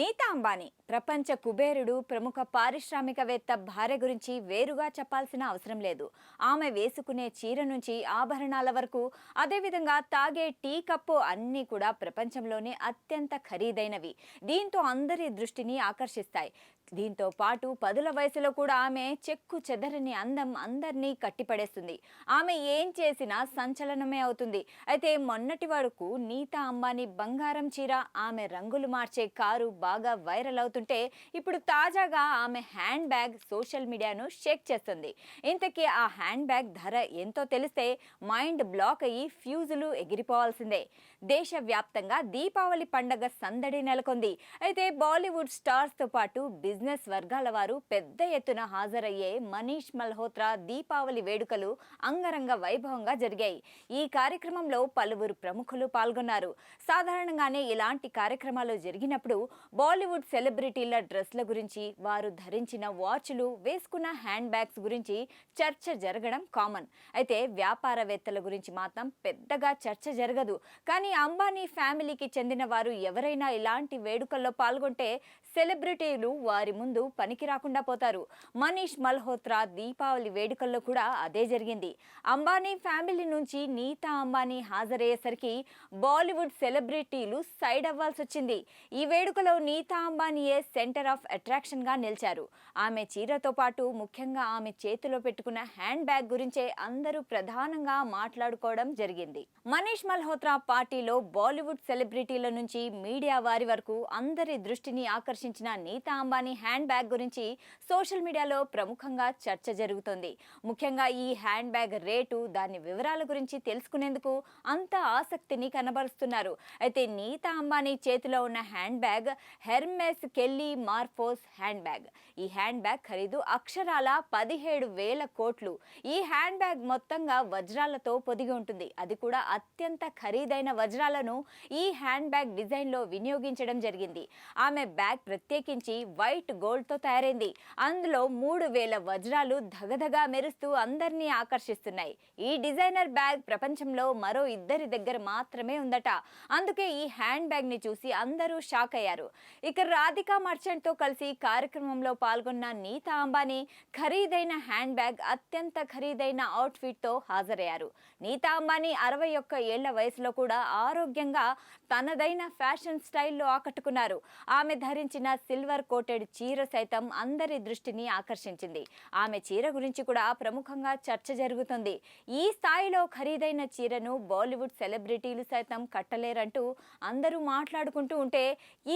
నీతా అంబానీ ప్రపంచ కుబేరుడు ప్రముఖ పారిశ్రామికవేత్త భార్య గురించి వేరుగా చెప్పాల్సిన అవసరం లేదు. ఆమె వేసుకునే చీర నుంచి ఆభరణాల వరకు అదేవిధంగా తాగే టీ కప్పు అన్నీ కూడా ప్రపంచంలోనే అత్యంత ఖరీదైనవి. దీంతో అందరి దృష్టిని ఆకర్షిస్తాయి. దీంతో పాటు పదుల వయసులో కూడా ఆమె చెక్కు చెదరని అందం అందరినీ కట్టిపడేస్తుంది. ఆమె ఏం చేసినా సంచలనమే అవుతుంది. అయితే మొన్నటి వరకు నీతా అంబానీ బంగారం చీర ఆమె రంగులు మార్చే కారు బాగా వైరల్ అవుతుంటే ఇప్పుడు తాజాగా ఆమె హ్యాండ్ బ్యాగ్ సోషల్ మీడియాను షేక్ చేస్తుంది. ఇంతకీ ఆ హ్యాండ్ బ్యాగ్ ధర ఎంతో తెలిస్తే మైండ్ బ్లాక్ అయ్యి ఫ్యూజులు ఎగిరిపోవాల్సిందే. దేశవ్యాప్తంగా దీపావళి పండగ సందడి నెలకొంది. అయితే బాలీవుడ్ స్టార్స్తో పాటు బిజినెస్ బిజినెస్ వర్గాల వారు పెద్ద ఎత్తున హాజరయ్యే మనీష్ మల్హోత్రా దీపావళి వేడుకలు అంగరంగ వైభవంగా జరిగాయి. ఈ కార్యక్రమంలో పలువురు ప్రముఖులు పాల్గొన్నారు. సాధారణంగానే ఇలాంటి కార్యక్రమాలు జరిగినప్పుడు బాలీవుడ్ సెలబ్రిటీల డ్రెస్ల గురించి వారు ధరించిన వాచ్లు వేసుకున్న హ్యాండ్ బ్యాగ్స్ గురించి చర్చ జరగడం కామన్. అయితే వ్యాపారవేత్తల గురించి మాత్రం పెద్దగా చర్చ జరగదు. కానీ అంబానీ ఫ్యామిలీకి చెందిన వారు ఎవరైనా ఇలాంటి వేడుకల్లో పాల్గొంటే సెలబ్రిటీలు వారి ముందు పనికి రాకుండా పోతారు. మనీష్ మల్హోత్రా దీపావళి వేడుకల్లో కూడా అదే జరిగింది. అంబానీ ఫ్యామిలీ నుంచి నీతా అంబానీ హాజరయ్యేసరికి బాలీవుడ్ సెలబ్రిటీలు సైడ్ అవ్వాల్సి వచ్చింది. ఈ వేడుకలో నీతా అంబానీయే సెంటర్ ఆఫ్ అట్రాక్షన్గా నిలిచారు. ఆమె చీరతో పాటు ముఖ్యంగా ఆమె చేతిలో పెట్టుకున్న హ్యాండ్ బ్యాగ్ గురించే అందరూ ప్రధానంగా మాట్లాడుకోవడం జరిగింది. మనీష్ మల్హోత్రా పార్టీలో బాలీవుడ్ సెలబ్రిటీల నుంచి మీడియా వారి వరకు అందరి దృష్టిని ఆకర్షించిన నీతా అంబానీ హ్యాండ్ బ్యాగ్ గురించి సోషల్ మీడియాలో ప్రముఖంగా చర్చ జరుగుతోంది. ముఖ్యంగా ఈ హ్యాండ్ బ్యాగ్ రేటు దాని వివరాల గురించి తెలుసుకునేందుకు అంత ఆసక్తిని కనబరుస్తున్నారు. అయితే నీతా అంబానీ చేతిలో ఉన్న hand bag Hermes Kelly Morphose hand bag. ఈ హ్యాండ్ బ్యాగ్ ఖరీదు అక్షరాల పదిహేడు వేల కోట్లు. ఈ హ్యాండ్ బ్యాగ్ మొత్తంగా వజ్రాలతో పొదిగి ఉంటుంది. అది కూడా అత్యంత ఖరీదైన వజ్రాలను ఈ హ్యాండ్ బ్యాగ్ డిజైన్లో వినియోగించడం జరిగింది. ఆమె బ్యాగ్ ప్రత్యేకించి వైట్ గోల్డ్తో తయారైంది. అందులో మూడు వేల వజ్రాలు ధగధగా మెరుస్తూ అందరినీ ఆకర్షిస్తున్నాయి. ఈ డిజైనర్ బ్యాగ్ ప్రపంచంలో మరో ఇద్దరి దగ్గర మాత్రమే ఉందట. అందుకే ఈ హ్యాండ్ బ్యాగ్ని చూసి అందరూ షాక్ అయ్యారు. ఇక రాధికా మర్చెంట్తో కలిసి కార్యక్రమంలో పాల్గొన్న నీతా అంబానీ ఖరీదైన హ్యాండ్ బ్యాగ్ అత్యంత ఖరీదైన అవుట్ఫిట్తో హాజరయ్యారు. నీతా అంబానీ అరవై ఒక్క ఏళ్ళ వయసులో కూడా ఆరోగ్యంగా తనదైన ఫ్యాషన్ స్టైల్లో ఆకట్టుకున్నారు. ఆమె ధరించిన సిల్వర్ కోటెడ్ చీర సైతం అందరి దృష్టిని ఆకర్షించింది. ఆమె చీర గురించి కూడా ప్రముఖంగా చర్చ జరుగుతుంది. ఈ స్థాయిలో ఖరీదైన చీరను బాలీవుడ్ సెలబ్రిటీలు సైతం కట్టలేరంటూ అందరూ మాట్లాడుకుంటూ ఉంటే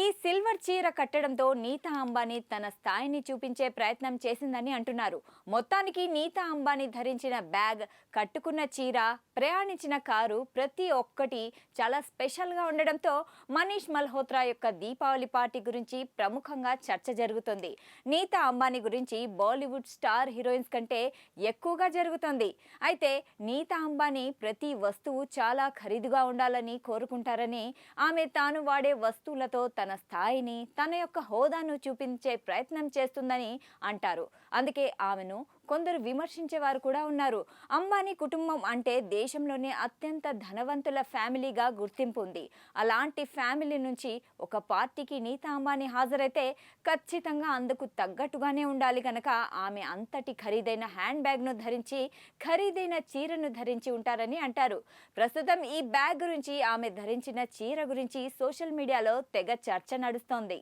ఈ సిల్వర్ చీర కట్టడంతో నీతా అంబానీ తన స్థాయిని చూపించే ప్రయత్నం చేసిందని అంటున్నారు. మొత్తానికి నీతా అంబానీ ధరించిన బ్యాగ్ కట్టుకున్న చీర ప్రయాణించిన కారు ప్రతి ఒక్కటి చాలా స్పెషల్గా ఉండడంతో మనీష్ మల్హోత్రా యొక్క దీపావళి పార్టీ గురించి ప్రముఖంగా చర్చ జరుగుతుంది. నీతా అంబానీ గురించి బాలీవుడ్ స్టార్ హీరోయిన్స్ కంటే ఎక్కువగా జరుగుతుంది. అయితే నీతా అంబానీ ప్రతి వస్తువు చాలా ఖరీదుగా ఉండాలని కోరుకుంటారని ఆమె తాను వాడే వస్తువులతో తన స్థాయిని తన యొక్క హోదాను చూపించే ప్రయత్నం చేస్తుందని అంటారు. అందుకే ఆమెను కొందరు విమర్శించేవారు కూడా ఉన్నారు. అంబానీ కుటుంబం అంటే దేశంలోనే అత్యంత ధనవంతుల ఫ్యామిలీగా గుర్తింపు ఉంది అలాంటి ఫ్యామిలీ నుంచి ఒక పార్టీకి నీతా అంబానీ హాజరైతే ఖచ్చితంగా అందుకు తగ్గట్టుగానే ఉండాలి కనుక ఆమె అంతటి ఖరీదైన హ్యాండ్ బ్యాగ్ను ధరించి ఖరీదైన చీరను ధరించి ఉంటారని అంటారు. ప్రస్తుతం ఈ బ్యాగ్ గురించి ఆమె ధరించిన చీర గురించి సోషల్ మీడియాలో తెగ చర్చ నడుస్తోంది.